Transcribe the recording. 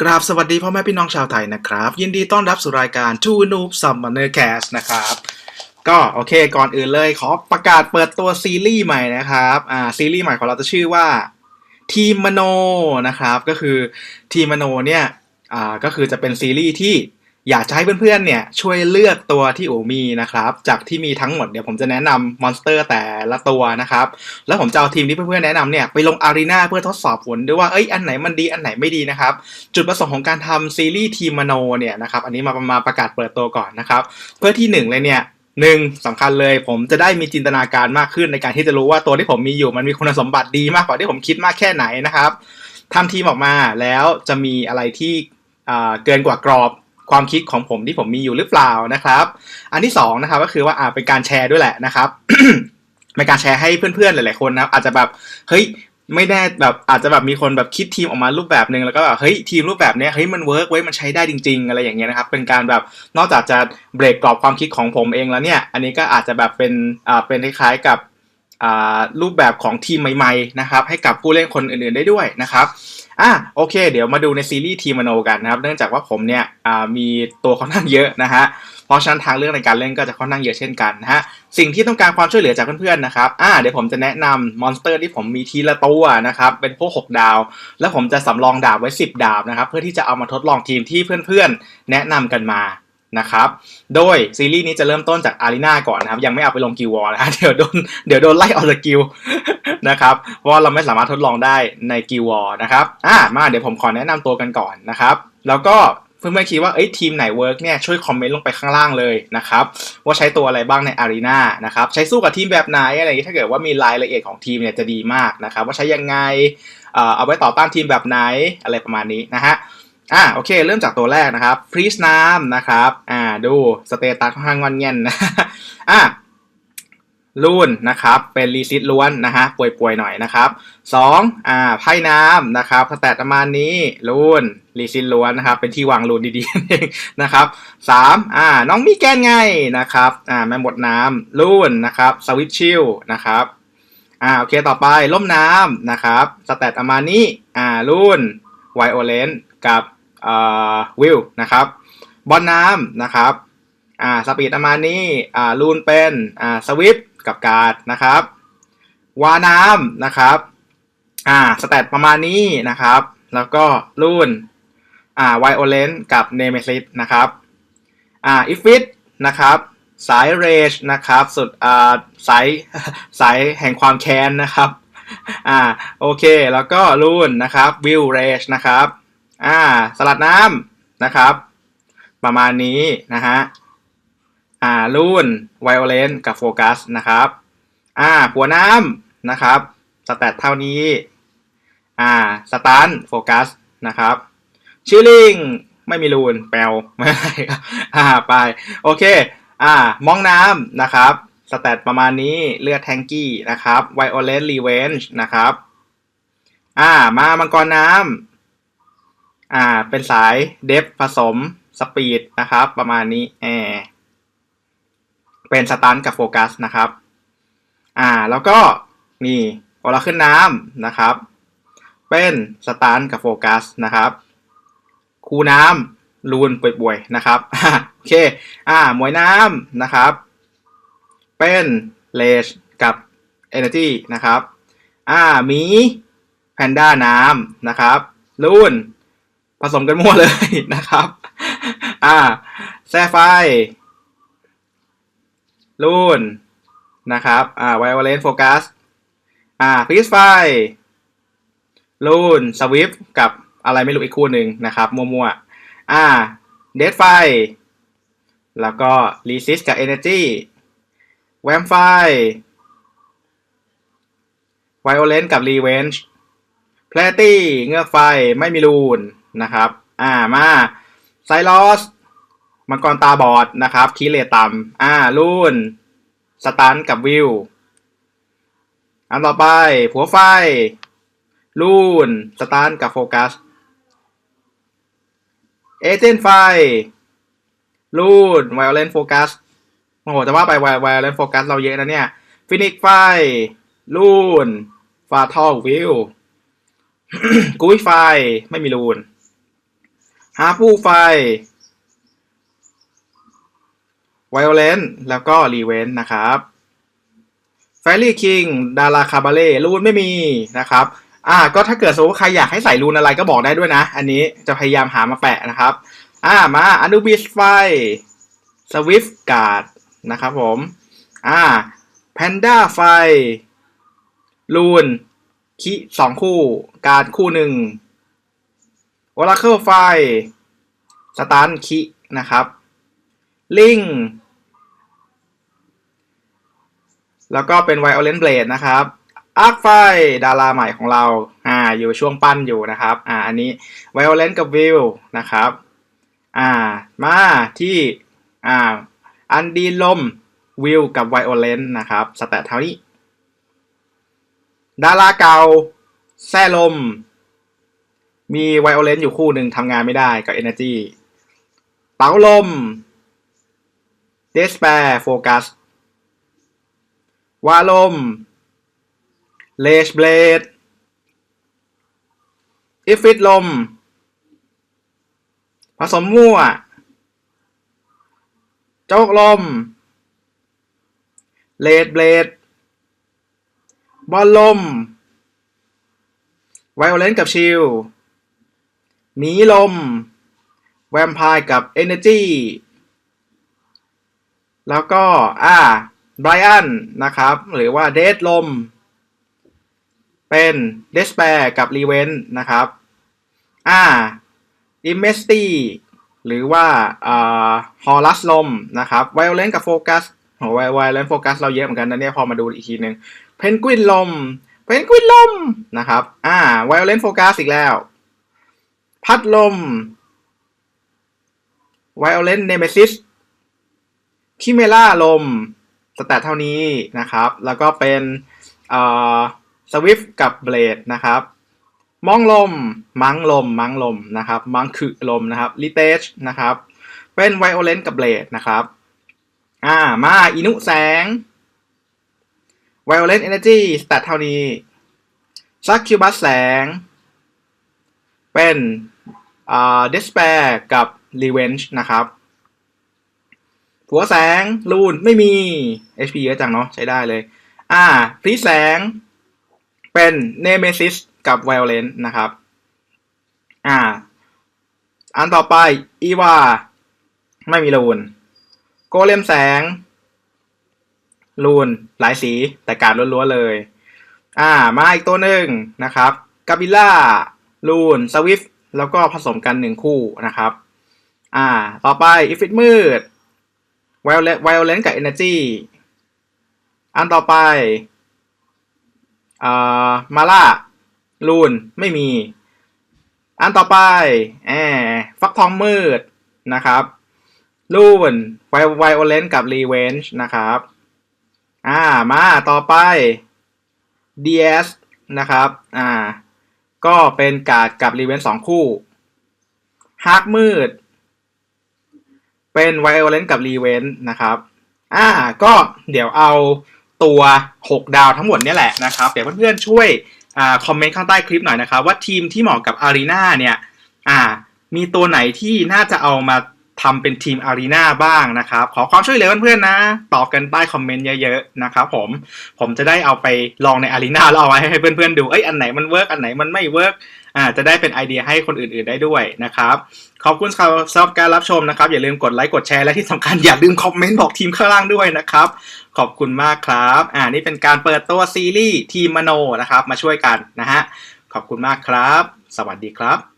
กราบสวัสดีพ่อแม่พี่น้องชาวไทยนะครับ ยินดีต้อนรับสู่รายการ Two Noob Summoner Cast นะครับ ก็โอเคก่อนอื่นเลยขอประกาศเปิดตัวซีรีส์ใหม่นะครับอ่าซีรีส์ใหม่ของเราจะชื่อว่าทีมมโนนะครับ ก็คือทีมมโนเนี่ยอ่าก็คือจะเป็นซีรีส์ที่ อยากจะให้เพื่อนๆเนี่ยช่วยเลือกตัวที่โอมีนะครับ จากที่มีทั้งหมดเดี๋ยวผมจะแนะนำมอนสเตอร์แต่ละตัวนะครับ แล้วผมจะเอาทีมที่เพื่อนๆแนะนำเนี่ยไปลงอารีนาเพื่อทดสอบผลด้วยว่าเอ้ยอันไหนมันดีอันไหนไม่ดีนะครับ จุดประสงค์ของการทำซีรีส์ทีมโนเนี่ยนะครับอันนี้มาประมาประกาศเปิดตัวก่อนนะครับ เพื่อที่หนึ่งเลยเนี่ยหนึ่งสำคัญเลยผมจะได้มีจินตนาการมากขึ้นในการที่จะรู้ว่าตัวที่ผมมีอยู่มันมีคุณสมบัติดีมากกว่าที่ผมคิดมากแค่ไหนนะครับทำทีมออกมาแล้วจะมีอะไรที่เกินกว่ากรอบ ความคิดของผมที่ผมมีอยู่หรือเปล่านะครับ อันที่สองนะครับก็คือว่าอ่าเป็นการแชร์ด้วยแหละนะครับเป็นการแชร์ให้เพื่อนๆหลายๆคนนะครับอาจจะแบบเฮ้ยไม่แน่แบบอาจจะแบบมีคนแบบคิดทีมออกมารูปแบบหนึ่งแล้วก็แบบเฮ้ยทีมรูปแบบเนี้ยเฮ้ยมันเวิร์กเว้ยมันใช้ได้จริง ๆ อะไรอย่างเงี้ยนะครับเป็นการแบบนอกจากจะเบรกกรอบความคิดของผมเองแล้วเนี่ย อันนี้ก็อาจจะแบบเป็นอ่าเป็นคล้ายๆกับ รูปแบบของทีมใหม่ๆนะครับให้กับผู้เล่นคนอื่นๆได้ด้วยนะครับอะโอเค เดี๋ยวมาดูในซีรีส์ทีมโนกันนะครับ เนื่องจากว่าผมเนี่ยมีตัวค่อนข้างเยอะนะฮะเพราะฉะนั้นทางเลือกในการเล่นก็จะค่อนข้างเยอะเช่นกันนะฮะสิ่งที่ต้องการความช่วยเหลือจากเพื่อนๆนะครับอ่าเดี๋ยวผมจะแนะนำมอนสเตอร์ที่ผมมีทีละตัวนะครับเป็นพวก 6 ดาว แล้วผมจะสำรองดาบไว้ 10 ดาบนะครับเพื่อที่จะเอามาทดลองทีมที่เพื่อนๆ แนะนำกันมา นะครับ โดยซีรีส์นี้จะเริ่มต้นจากอารีนาก่อนนะครับ ยังไม่เอาไปลงกิววอลนะฮะเดี๋ยวโดนเดี๋ยวโดนไล่ออกจากกิวนะครับเพราะว่าเราไม่สามารถทดลองได้ในกิววอลนะครับอ่ามาเดี๋ยวผมขอแนะนำตัวกันก่อนนะครับ แล้วก็เพื่อนๆคิดว่าเอ้ยทีมไหนเวิร์กเนี่ยช่วยคอมเมนต์ลงไปข้างล่างเลยนะครับว่าใช้ตัวอะไรบ้างในอารีนานะครับใช้สู้กับทีมแบบไหนอะไรอย่างนี้ถ้าเกิดว่ามีรายละเอียดของทีมเนี่ยจะดีมากนะครับว่าใช้ยังไงเอาไว้ต่อต้านทีมแบบไหนอะไรประมาณนี้นะฮะ อ่าโอเค เริ่มจากตัวแรกนะครับฟรีสน้ำนะครับ อ่าดูสเตตัสค่อนข้างงอนเงียนนะอ่าลูนนะครับ เป็นรีซิตล้วนนะฮะป่วยๆหน่อยนะครับสองอ่าไพ่น้ำนะครับสแตตประมาณนี้ลูนรีซิตล้วนนะครับ เป็นที่วางลูนดีๆนั่นเองนะครับสามอ่าน้องมีแกนไงนะครับอ่าแม่หมดน้ำลูนนะครับสวิตชิลนะครับอ่าโอเคต่อไปล่มน้ำนะครับสแตตประมาณนี้อ่าลูนไวโอเลนกับ วิลนะครับบอลน้ำนะครับอ่าสปีดประมาณนี้อ่าลูนเป็นอ่าสวิปกับการ์ดนะครับวาน้ำนะครับอ่าสแตทประมาณนี้นะครับ แล้วก็ลูนอ่าไวโอเลนกับเนเมซิสนะครับอ่าอิฟิตนะครับสายเรจนะครับสุดอ่าสายสายแห่งความแค้นนะครับอ่าโอเค แล้วก็ลูนนะครับวิลเรจนะครับ อ่า สลัดน้ำนะครับ ประมาณนี้นะฮะ อ่ารุ่นไวโอเลนกับโฟกัสนะครับ อ่าหัวน้ำนะครับ สแตทเท่านี้ อ่า สตันโฟกัสนะครับชิลลิงไม่มีรูนแปลวไม่ได้ครับอ่าไป โอเค อ่ามองน้ำนะครับ สแตทประมาณนี้เลือดแทงกี้นะครับไวโอเลนรีเวนจ์นะครับ อ่ามามังกรน้ำ อ่า เป็นสายเดฟผสมสปีดนะครับ ประมาณนี้แอร์เป็นสตันกับโฟกัสนะครับ อ่า แล้วก็นี่พอเราขึ้นน้ำนะครับ เป็นสตันกับโฟกัสนะครับ คูน้ำรูนป่วยๆนะครับ โอเค อ่ามวยน้ำนะครับ เป็นเลชกับ Energy นะครับ อ่า มีแพนด้าน้ำนะครับ ลูน ผสมกันมั่วเลยนะครับ อ่าแซไฟลูนนะครับอ่าไวโอเลนโฟกัสอ่าพีซไฟลูนสวิฟกับอะไรไม่รู้อีกคู่หนึ่งนะครับ มั่วๆอ่าเดดไฟแล้วก็รีซิสกับเอเนจีแวมไฟไวโอเลนกับรีเวนจ์แพลตี้เงือกไฟไม่มีรูน นะครับ อ่ามาไซลอสมังกรตาบอดนะครับคีเลตัมอ่ารูนสตันกับวิวอันต่อไปผัวไฟรูนสตันกับโฟกัสเอเจนไฟรูนไวโอเลนโฟกัสโอ้โหจะว่าไปไวโอเลนโฟกัสเราเยอะนะเนี่ยฟินิกไฟรูนฟาทอลวิวกุ้ยไฟไม่มีรูน ฮาปูไฟไวโอเลนแล้วก็รีเวนนะครับแฟรี่คิงดาราคาบาเล่รูนไม่มีนะครับอ่าก็ถ้าเกิดสมมติว่าใครอยากให้ใส่รูนอะไรก็บอกได้ด้วยนะ อันนี้จะพยายามหามาแปะนะครับอ่ามาอนุบิสไฟสวิฟการ์ดนะครับผมอ่าแพนด้าไฟลูนคิสองคู่ การดคู่หนึ่ง โอราเคิลไฟสตาร์คินะครับลิงแล้วก็เป็นไวโอเลนเบลดนะครับอาร์คไฟดาราใหม่ของเราอ่าอยู่ช่วงปั้นอยู่นะครับอ่าอันนี้ไวโอเลนกับวิวนะครับอ่ามาที่อ่าอันดีลมวิวกับไวโอเลนนะครับสแตทเท่านี้ ดาราเก่าแซ่ลม มีไวโอเลนอยู่คู่หนึ่งทำงานไม่ได้กับ Energy เต๋าลม Despair Focus วาลมเลชเบลดอิฟิตลม ผสมมั่ว โจกลม เลดเบลด บอลลม ไวโอเลนกับชิล หมีลม แวมไพร์กับเอเนจีแล้วก็ อ่าไบรอันนะครับ หรือว่าเดดลม เป็นเดสแปร์กับรีเวนนะครับ อ่าอิมเมสตี้หรือว่าอ่าฮอลัสลมนะครับไวโอเลนกับโฟกัสโหไวไวเลนโฟกัสเราเยอะเหมือนกันนะเนี่ยพอมาดูอีกทีหนึ่งเพนกวินลมเพนกวินลมนะครับ อ่าไวโอเลนโฟกัสอีกแล้ว พัดลมไวโอเลนเนเมซิสคิเมล่าลมสแตทเท่านี้นะครับ แล้วก็เป็นสวิฟกับเบลดนะครับ มองลม มังลม มังลมนะครับ มังคือลมนะครับลิเตชนะครับ เป็นไวโอเลนกับเบลดนะครับ อ่า มาอินุแสงไวโอเลนเอเนจีสแตทเท่านี้ซักคิวบัสแสง เป็น อ่าเดสแปร์กับรีเวนจ์นะครับหัวแสงลูนไม่มี HP เยอะจังเนาะใช้ได้เลย อ่าพรีแสง เป็นเนเมซิสกับไวโอเลนนะครับ อ่า อันต่อไปอีวาไม่มีลูน โกเลมแสงลูนหลายสีแต่การล้วนๆเลย อ่า มาอีกตัวหนึ่งนะครับกาบิล่าลูนสวิฟ แล้วก็ผสมกันหนึ่งคู่นะครับ อ่า ต่อไปอีฟิตมืดไวโอเลนไวโอเลนกับ Energy อันต่อไปอ่ามาล่าลูนไม่มี อันต่อไปแอฟักทองมืดนะครับลูนไวไวโอเลนกับรีเวนจ์นะครับ อ่า มาต่อไป DS นะครับ อ่า ก็เป็นกาดกับรีเวนสองคู่ฮาร์กมืด เป็นไวโอเลนกับรีเวนนะครับอ่าก็เดี๋ยวเอาตัว 6 ดาวทั้งหมดนี่แหละนะครับ เดี๋ยวเพื่อนๆช่วยอ่าคอมเมนต์ข้างใต้คลิปหน่อยนะครับ ว่าทีมที่เหมาะกับอารีนาเนี่ยอ่ามีตัวไหนที่น่าจะเอามา ทำเป็นทีมอารีนาบ้างนะครับ ขอความช่วยเหลือเพื่อนๆนะ ตอบกันใต้คอมเมนต์เยอะๆนะครับผม ผมจะได้เอาไปลองในอารีนาแล้วเอาไว้ให้เพื่อนๆดู เอ้ย อันไหนมันเวิร์กอันไหนมันไม่เวิร์กอ่า จะได้เป็นไอเดียให้คนอื่นๆได้ด้วยนะครับ ขอบคุณสำหรับการรับชมนะครับ อย่าลืมกดไลค์ กดแชร์ และที่สำคัญอย่าลืมคอมเมนต์บอกทีมข้างล่างด้วยนะครับ ขอบคุณมากครับ อ่า นี่เป็นการเปิดตัวซีรีส์ทีมมโนนะครับ มาช่วยกันนะฮะ ขอบคุณมากครับ สวัสดีครับ